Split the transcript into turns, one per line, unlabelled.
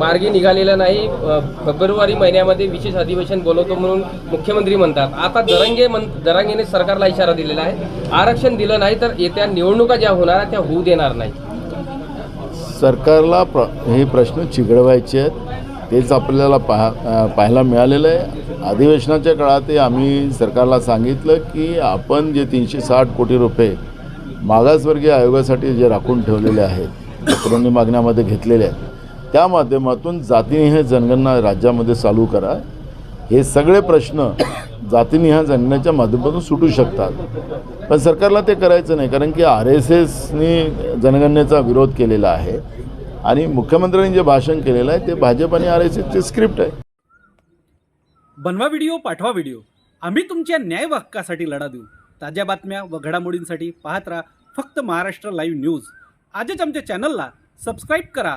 मार्गी निघालेला नाही. फेब्रुवारी महिन्यामध्ये विशेष अधिवेशन बोलवतो म्हणून मुख्यमंत्री म्हणतात. आता दरंगे मन दरंगेने सरकारला इशारा दिलेला आहे. आरक्षण दिलं नाही तर येत्या निवडणुका ज्या होणार आहेत त्या होऊ देणार नाही
सरकारला प्र हे प्रश्न चिघळवायचे आहेत. तेच आपल्याला पाहा पाहायला मिळालेलं आहे. अधिवेशनाच्या काळातही आम्ही सरकारला सांगितलं की आपण जे तीनशे साठ कोटी रुपये मागासवर्गीय आयोगासाठी जे राखून ठेवलेले आहेत पुरवणी मागण्यामध्ये घेतलेले आहेत त्या माध्यमातून जातीनिहाय जनगणना राज्यामध्ये चालू करा. हे सगळे प्रश्न जातीनिहाय जनगणनेच्या माध्यमातून सुटू शकतात. पण सरकारला ते करायचं नाही कारण की आर एस एसनी जनगणनेचा विरोध केलेला आहे. आणि मुख्यमंत्र्यांनी जे भाषण केलेलं आहे ते भाजप आणि आर एस एसचे स्क्रिप्ट आहे.
बनवा व्हिडिओ पाठवा व्हिडिओ आम्ही तुमच्या न्याय हक्कासाठी लढा देऊ. ताज्या बातम्या व घडामोडींसाठी पाहत राहा फक्त महाराष्ट्र लाईव्ह न्यूज आजच आमच्या चॅनलला सबस्क्राईब करा.